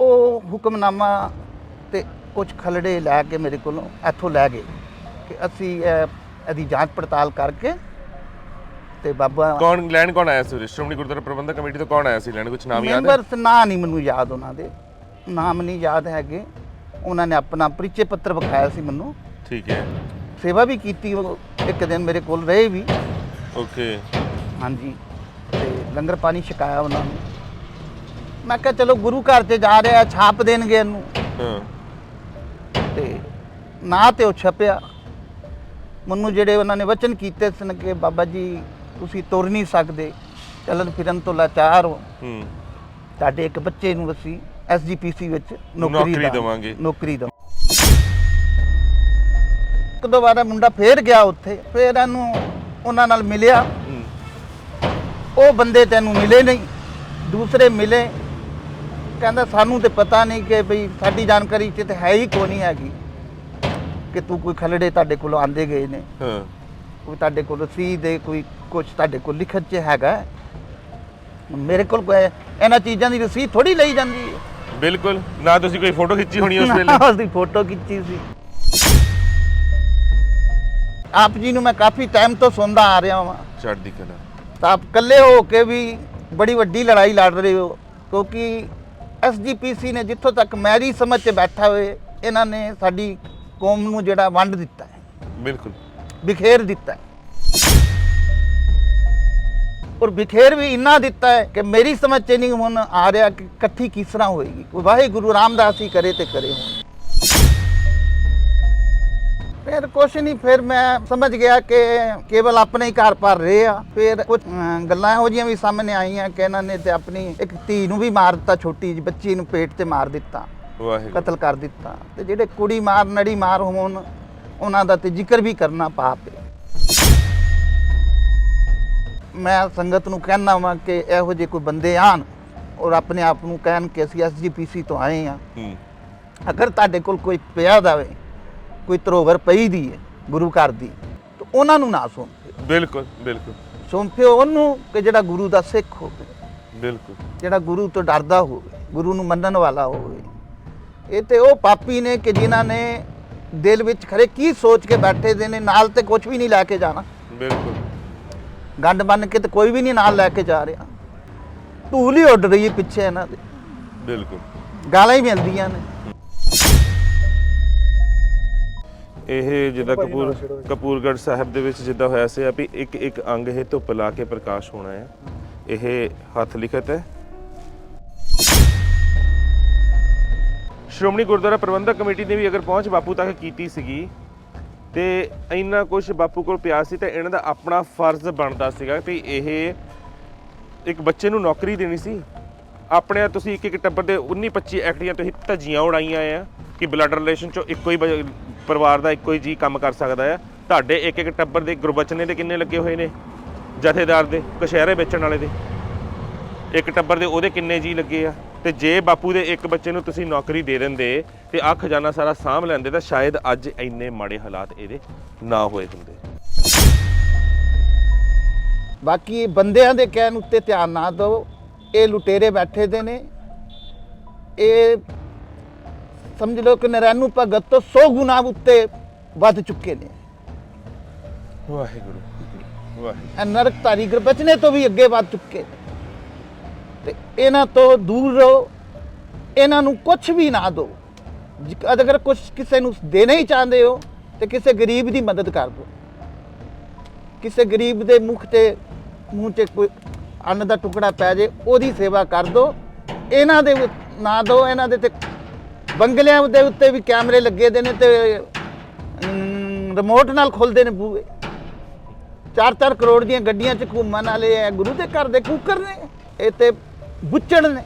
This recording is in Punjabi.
ਉਹ ਹੁਕਮਨਾਮਾ ਤੇ ਕੁਝ ਖਲੜੇ ਲੈ ਕੇ ਮੇਰੇ ਕੋਲੋਂ ਇੱਥੋਂ ਲੈ ਗਏ ਕਿ ਅਸੀਂ ਇਹ- ਇਹਦੀ ਜਾਂਚ ਪੜਤਾਲ ਕਰਕੇ ਤੇ ਬਾਬਾ ਕੌਣ ਲੈਣ ਕੌਣ ਆਇਆ ਸੀ ਉਰੇ? ਸ਼੍ਰੋਮਣੀ ਗੁਰਦੁਆਰਾ ਪ੍ਰਬੰਧਕ ਕਮੇਟੀ ਤੋਂ ਕੌਣ ਆਇਆ ਸੀ ਲੈਣ? ਕੁਝ ਨਾਮ ਯਾਦ ਹੈ? ਮੈਂਬਰਸ ਨਾਂ ਨਹੀਂ ਮੈਨੂੰ ਯਾਦ ਉਹਨਾਂ ਦੇ। ਨਾਮ ਨਹੀਂ ਯਾਦ ਹੈਗੇ। ਉਹਨਾਂ ਨੇ ਆਪਣਾ ਪਰਿਚੈ ਪੱਤਰ ਵਿਖਾਇਆ ਸੀ ਮੈਨੂੰ। ਠੀਕ ਹੈ। ਸੇਵਾ ਵੀ ਕੀਤੀ ਉਹ ਇੱਕ ਦਿਨ ਮੇਰੇ ਕੋਲ ਰਹੇ ਵੀ। ਓਕੇ। ਹਾਂਜੀ। ਤੇ ਲੰਗਰ ਪਾਣੀ ਛਕਾਇਆ ਉਹਨਾਂ ਨੂੰ। ਮੈਂ ਕਿਹਾ ਚਲੋ ਗੁਰੂ ਘਰ ਤੇ ਜਾ ਰਿਹਾ ਛਾਪ ਦੇਣਗੇ ਇਹਨੂੰ। ਹਾਂ। ਤੇ ਨਾ ਤੇ ਉਹ ਛਪਿਆ। ਮੈਨੂੰ ਜਿਹੜੇ ਉਹਨਾਂ ਨੇ ਵਚਨ ਕੀਤੇ ਸਨ ਕਿ ਬਾਬਾ ਜੀ ਤੁਸੀਂ ਤੁਰ ਨਹੀਂ ਸਕਦੇ ਚੱਲਣ ਫਿਰਨ ਤੋਂ ਲਾਚਾਰ ਹੋ। ਹੂੰ। ਤੁਹਾਡੇ ਇੱਕ ਬੱਚੇ ਨੂੰ ਅਸੀਂ ਐਸਜੀਪੀਸੀ ਵਿੱਚ ਨੌਕਰੀ ਦੇਵਾਂਗੇ। ਨੌਕਰੀ ਦਵਾਂ ਇੱਕ ਦੋ ਵਾਰ ਮੁੰਡਾ ਫੇਰ ਗਿਆ ਉੱਥੇ। ਫੇਰ ਇਹਨੂੰ ਉਹਨਾਂ ਨਾਲ ਮਿਲਿਆ। ਉਹ ਬੰਦੇ ਤੈਨੂੰ ਮਿਲੇ ਨਹੀਂ। ਦੂਸਰੇ ਮਿਲੇ। ਕਹਿੰਦਾ ਸਾਨੂੰ ਤੇ ਪਤਾ ਨਹੀਂ ਕਿ ਭਈ ਸਾਡੀ ਜਾਣਕਾਰੀ ਚ ਤੇ ਹੈ ਹੀ ਨਹੀਂ ਹੈਗੀ ਕਿ ਤੂੰ ਕੋਈ ਖਲੜੇ ਤੁਹਾਡੇ ਕੋਲ ਆਂਦੇ ਗਏ ਨੇ। ਹਾਂ। ਕੋਈ ਤੁਹਾਡੇ ਕੋਲ ਰਸੀਦ ਦੇ ਕੋਈ ਕੁਝ ਤੁਹਾਡੇ ਕੋਲ ਲਿਖਤ ਚ ਹੈਗਾ। ਮੇਰੇ ਕੋਲ ਕੋਈ ਇਹਨਾਂ ਚੀਜ਼ਾਂ ਦੀ ਰਸੀਦ ਥੋੜੀ ਲਈ ਜਾਂਦੀ ਹੈ। ਬਿਲਕੁਲ। ਨਾ ਤੁਸੀਂ ਕੋਈ ਫੋਟੋ ਖਿੱਚੀ ਹੋਣੀ ਉਸ ਵੇਲੇ? ਉਸਦੀ ਫੋਟੋ ਖਿੱਚੀ ਸੀ। ਆਪ ਜੀ ਨੂੰ ਮੈਂ ਕਾਫੀ ਟਾਈਮ ਤੋਂ ਸੁਣਦਾ ਆ ਰਿਹਾ ਹਾਂ ਚੜ੍ਹਦੀ ਕਲਾ। ਤਾਂ ਆਪ ਇਕੱਲੇ ਹੋ ਕੇ ਵੀ ਬੜੀ ਵੱਡੀ ਲੜਾਈ ਲੜ ਰਹੇ ਹੋ। ਕਿਉਂਕਿ ਐਸਜੀਪੀਸੀ ਨੇ ਜਿੱਥੋਂ ਤੱਕ ਮੈਰੀ ਸਮਝ 'ਚ ਬੈਠਾ ਹੋਏ ਇਹਨਾਂ ਨੇ ਸਾਡੀ ਕੌਮ ਨੂੰ ਜਿਹੜਾ ਵੰਡ ਦਿੱਤਾ ਹੈ। ਬਿਲਕੁਲ। ਬਿਖੇਰ ਦਿੱਤਾ ਹੈ। ਔਰ ਬਿਖੇਰ ਵੀ ਇੰਨਾ ਦਿੱਤਾ ਹੈ ਕਿ ਮੇਰੀ ਸਮਝ 'ਚ ਨਹੀਂ ਹੁਣ ਆ ਰਿਹਾ ਕਿ ਇਕੱਠੀ ਕਿਸ ਤਰ੍ਹਾਂ ਹੋਏਗੀ। ਵਾਹਿਗੁਰੂ ਰਾਮਦਾਸ ਹੀ ਕਰੇ ਤੇ ਕਰੇ ਹੁਣ। ਫਿਰ ਕੁਛ ਨਹੀਂ ਫਿਰ ਮੈਂ ਸਮਝ ਗਿਆ ਕਿ ਕੇਵਲ ਆਪਣੇ ਹੀ ਘਰ ਪਰ ਰਹੇ ਆ। ਫਿਰ ਕੁਝ ਗੱਲਾਂ ਇਹੋ ਜਿਹੀਆਂ ਵੀ ਸਾਹਮਣੇ ਆਈਆਂ ਕਿ ਇਹਨਾਂ ਨੇ ਤੇ ਆਪਣੀ ਇੱਕ ਧੀ ਨੂੰ ਵੀ ਮਾਰ ਦਿੱਤਾ ਛੋਟੀ ਜਿਹੀ ਬੱਚੀ ਨੂੰ ਪੇਟ ਤੇ ਮਾਰ ਦਿੱਤਾ ਵਾਹਿਗੁਰੂ। ਕਤਲ ਕਰ ਦਿੱਤਾ। ਤੇ ਜਿਹੜੇ ਕੁੜੀ ਮਾਰ ਨੜੀ ਮਾਰ ਹੋਣ ਉਹਨਾਂ ਦਾ ਤੇ ਜ਼ਿਕਰ ਵੀ ਕਰਨਾ ਪਾਪ ਹੈ ਮੈਂ ਸੰਗਤ ਨੂੰ ਕਹਿਣਾ ਵਾਂ ਕਿ ਇਹੋ ਜਿਹੇ ਕੋਈ ਬੰਦੇ ਆਣ ਔਰ ਆਪਣੇ ਆਪ ਨੂੰ ਕਹਿਣ ਕਿ ਅਸੀਂ ਐਸਜੀਪੀਸੀ ਤੋਂ ਆਏ ਆ। ਹੂੰ। ਅਗਰ ਤੁਹਾਡੇ ਕੋਲ ਕੋਈ ਪਿਆ ਦਾਵੇ ਕੋਈ ਧਰੋਵਰ ਪਈ ਦੀ ਹੈ ਗੁਰੂ ਘਰ ਦੀ ਤਾਂ ਉਹਨਾਂ ਨੂੰ ਨਾ ਸੌਂਪਿਓ ਬਿਲਕੁਲ ਬਿਲਕੁਲ। ਸੌਂਪਿਓ ਉਹਨੂੰ ਕਿ ਜਿਹੜਾ ਗੁਰੂ ਦਾ ਸਿੱਖ ਹੋਵੇ। ਬਿਲਕੁਲ। ਜਿਹੜਾ ਗੁਰੂ ਤੋਂ ਡਰਦਾ ਹੋਵੇ ਗੁਰੂ ਨੂੰ ਮੰਨਣ ਵਾਲਾ ਹੋਵੇ। ਇਹ ਤੇ ਉਹ ਪਾਪੀ ਨੇ ਕਿ ਜਿਨ੍ਹਾਂ ਨੇ ਦਿਲ ਵਿੱਚ ਖਰੇ ਕੀ ਸੋਚ ਕੇ ਬੈਠੇ ਦੇ ਨੇ ਨਾਲ ਤੇ ਕੁਝ ਵੀ ਨਹੀਂ ਲੈ ਕੇ ਜਾਣਾ। ਬਿਲਕੁਲ। ਗੰਢ ਬੰਨ ਕੇ ਤੇ ਕੋਈ ਵੀ ਨਹੀਂ ਨਾਲ ਲੈ ਕੇ ਜਾ ਰਿਹਾ। ਧੂਲ ਹੀ ਉੱਡ ਰਹੀ ਹੈ ਪਿੱਛੇ ਇਹਨਾਂ ਦੇ। ਬਿਲਕੁਲ। ਗਾਲਾਂ ਹੀ ਮਿਲਦੀਆਂ ਨੇ। ਇਹ ਜਿੱਦਾਂ ਕਪੂਰ ਕਪੂਰਗੜ੍ਹ ਸਾਹਿਬ ਦੇ ਵਿੱਚ ਜਿੱਦਾਂ ਹੋਇਆ ਸੀ ਵੀ ਇੱਕ ਇੱਕ ਅੰਗ ਇਹ ਧੁੱਪ ਲਾ ਕੇ ਪ੍ਰਕਾਸ਼ ਹੋਣਾ ਹੈ। ਇਹ ਹੱਥ ਲਿਖਤ ਹੈ। ਸ਼੍ਰੋਮਣੀ ਗੁਰਦੁਆਰਾ ਪ੍ਰਬੰਧਕ ਕਮੇਟੀ ਨੇ ਵੀ ਅਗਰ ਪਹੁੰਚ ਬਾਪੂ ਤੱਕ ਕੀਤੀ ਸੀਗੀ ਤੇ ਇੰਨਾ ਕੁਝ ਬਾਪੂ ਕੋਲ ਪਿਆ ਸੀ ਤੇ ਇਹਨਾਂ ਦਾ ਆਪਣਾ ਫਰਜ਼ ਬਣਦਾ ਸੀਗਾ ਵੀ ਇਹ ਇੱਕ ਬੱਚੇ ਨੂੰ ਨੌਕਰੀ ਦੇਣੀ ਸੀ। ਆਪਣੇ ਤੁਸੀਂ ਇੱਕ ਇੱਕ ਟੱਬਰ ਦੇ 19 25 ਐਕਟੀਆਂ ਤੁਸੀਂ ਧੱਜੀਆਂ ਉਡਾਈਆਂ ਆ ਕਿ ਬਲੱਡ ਰਿਲੇਸ਼ਨ ਚੋਂ ਇੱਕੋ ਹੀ ਬ- ਪਰਿਵਾਰ ਦਾ ਇੱਕੋ ਹੀ ਜੀ ਕੰਮ ਕਰ ਸਕਦਾ ਆ। ਤੁਹਾਡੇ ਇੱਕ ਇੱਕ ਟੱਬਰ ਦੇ ਗੁਰਬਚਨੇ ਦੇ ਕਿੰਨੇ ਲੱਗੇ ਹੋਏ ਨੇ? ਜਥੇਦਾਰ ਦੇ ਕਸ਼ਹਿਰੇ ਵੇਚਣ ਵਾਲੇ ਦੇ। ਇੱਕ ਟੱਬਰ ਦੇ ਉਹਦੇ ਕਿੰਨੇ ਜੀ ਲੱਗੇ ਆ? ਤੇ ਜੇ ਬਾਪੂ ਦੇ ਇੱਕ ਬੱਚੇ ਨੂੰ ਤੁਸੀਂ ਨੌਕਰੀ ਦੇ ਦਿੰਦੇ ਤੇ ਆ ਖਜ਼ਾਨਾ ਸਾਰਾ ਸਾਂਭ ਲੈਂਦੇ ਤਾਂ ਸ਼ਾਇਦ ਅੱਜ ਇੰਨੇ ਮਾੜੇ ਹਾਲਾਤ ਇਹਦੇ ਨਾ ਹੋਏ ਹੁੰਦੇ। ਬਾਕੀ ਬੰਦਿਆਂ ਦੇ ਕਹਿਣ ਉੱਤੇ ਧਿਆਨ ਨਾ ਦਿਓ। ਇਹ ਲੁਟੇਰੇ ਬੈਠੇ ਦੇ ਨੇ। ਇਹ ਸਮਝ ਲਓ ਕਿ ਨਰੈਣੂ ਭਗਤ ਤੋਂ 100 ਗੁਣਾ ਉੱਤੇ ਵੱਧ ਚੁੱਕੇ ਨੇ। ਵਾਹਿਗੁਰੂ ਵਾਹਿਗੁਰੂ ਇਹ ਨਰਕਧਾਰੀ ਗੁਰਬਚਨੇ ਤੋਂ ਵੀ ਅੱਗੇ ਵੱਧ ਚੁੱਕੇ ਨੇ। ਤੇ ਇਹਨਾਂ ਤੋਂ ਦੂਰ ਰਹੋ ਇਹਨਾਂ ਨੂੰ ਕੁਝ ਵੀ ਨਾ ਦਿਓ। ਅਗਰ ਕੁਝ ਕਿਸੇ ਨੂੰ ਦੇਣਾ ਹੀ ਚਾਹੁੰਦੇ ਹੋ ਤੇ ਕਿਸੇ ਗਰੀਬ ਦੀ ਮਦਦ ਕਰ ਦਿਓ। ਕਿਸੇ ਗਰੀਬ ਦੇ ਮੁਖ ਤੇ ਮੂੰਹ 'ਚ ਕੋਈ ਅੰਨ ਦਾ ਟੁਕੜਾ ਪੈ ਜੇ ਉਹਦੀ ਸੇਵਾ ਕਰ ਦਿਓ। ਇਹਨਾਂ ਦੇ ਨਾ ਦਿਓ ਇਹਨਾਂ ਦੇ ਤੇ ਬੰਗਲਿਆਂ ਦੇ ਉੱਤੇ ਵੀ ਕੈਮਰੇ ਲੱਗੇ ਦੇ ਨੇ ਤੇ ਰਿਮੋਟ ਨਾਲ ਖੁੱਲਦੇ ਨੇ ਬੂਹੇ। 4-4 ਕਰੋੜ ਦੀਆਂ ਗੱਡੀਆਂ 'ਚ ਘੁੰਮਣ ਵਾਲੇ ਐ ਗੁਰੂ ਦੇ ਘਰ ਦੇ ਕੂਕਰ ਨੇ, ਇਹ ਤੇ ਬੁੱਚਣ ਨੇ।